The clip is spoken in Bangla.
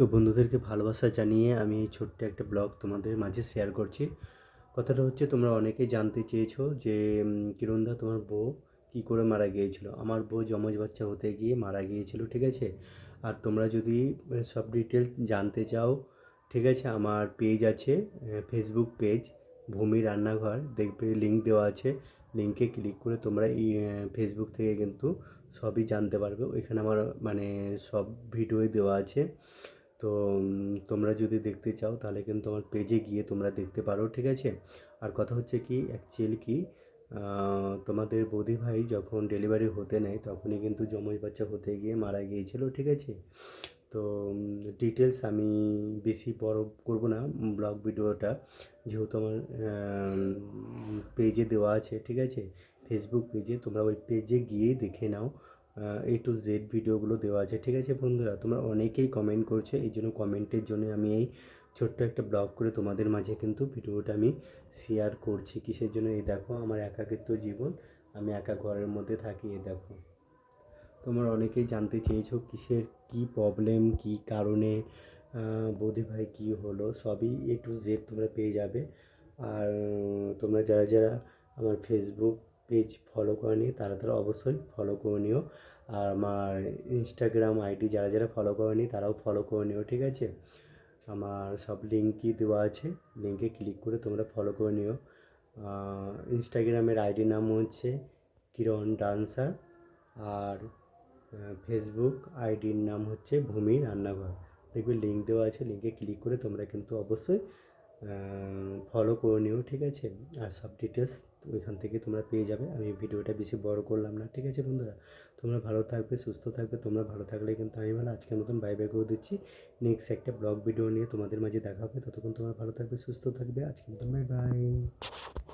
তো বন্ধুদেরকে ভালোবাসা জানিয়ে আমি এই ছোট্ট একটা ব্লগ তোমাদের মাঝে শেয়ার করছি। কথাটা হচ্ছে, তোমরা অনেকেই জানতে চেয়েছো যে কিরণদা তোমার বউ কী করে মারা গিয়েছিল? আমার বউ যমজ বাচ্চা হতে গিয়ে মারা গিয়েছিল, ঠিক আছে? আর তোমরা যদি সব ডিটেলস জানতে চাও, ঠিক আছে, আমার পেজ আছে ফেসবুক পেজ ভূমি রান্নাঘর, দেখবে লিঙ্ক দেওয়া আছে। লিঙ্কে ক্লিক করে তোমরা এই ফেসবুক থেকে কিন্তু সবই জানতে পারবে। ওইখানে আমার মানে সব ভিডিওই দেওয়া আছে। তো তোমরা যদি দেখতে চাও তাহলে কিন্তু আমার পেজে গিয়ে তোমরা দেখতে পারো, ঠিক আছে? আর কথা হচ্ছে কি অ্যাকচুয়ালি কি তোমাদের বৌদি ভাই যখন ডেলিভারি হতে নেয় তখনই কিন্তু যমজ বাচ্চা হতে গিয়ে মারা গিয়েছিল, ঠিক আছে? তো ডিটেলস আমি বেশি বড় করব না ব্লগ ভিডিওটা যেহেতু আমার পেজে দেওয়া আছে, ঠিক আছে? ফেসবুক পেজে তোমরা ওই পেজে গিয়ে দেখে নাও এ টু জেড ভিডিওগুলো দেওয়া আছে। ঠিক আছে বন্ধুরা, তোমরা অনেকেই কমেন্ট করছ, এই জন্য কমেন্টের জন্য আমি এই ছোট্ট একটা ব্লগ করে তোমাদের মাঝে কিন্তু ভিডিওটা আমি শেয়ার করছি কিসের জন্য? এই দেখো, আমার একাকিত্ব জীবন, আমি একা ঘরের মধ্যে থাকি, এই দেখো। তোমরা অনেকেই জানতে চেয়েছো কিসের কি প্রবলেম কি কারণে বৌদি ভাই কী হলো, সবই এ টু জেড তোমরা পেয়ে যাবে। আর তোমরা যারা যারা আমার ফেসবুক পেজ ফলো করনি তারা তারা অবশ্যই ফলো করে নিও। আর আমার ইনস্টাগ্রাম আইডি যারা যারা ফলো করেনি তারাও ফলো করে নিও, ঠিক আছে? আমার সব লিঙ্কই দেওয়া আছে। লিঙ্কে ক্লিক করে তোমরা ফলো করে নিও। ইনস্টাগ্রামের আইডি নাম হচ্ছে কিরণ ডান্সার। আর ফেসবুক আইডির নাম হচ্ছে ভূমি রান্নাঘর। দেখবে লিঙ্ক দেওয়া আছে লিঙ্কে ক্লিক করে তোমরা কিন্তু অবশ্যই ফলো করে নিও, ঠিক আছে? আর সব ডিটেলস ওইখান থেকে তোমরা পেয়ে যাবে। আমি ভিডিওটা বেশি বড় করলাম না, ঠিক আছে বন্ধুরা? তোমরা ভালো থাকবে, সুস্থ থাকবে, তোমরা ভালো থাকলে কিন্তু আমি ভালো আজকের মতন বাই বাই করে দিচ্ছি। নেক্সট একটা ব্লগ ভিডিও নিয়ে তোমাদের মাঝে দেখা হবে। ততক্ষণ তোমরা ভালো থাকবে, সুস্থ থাকবে। আজকের মতন বাই বাই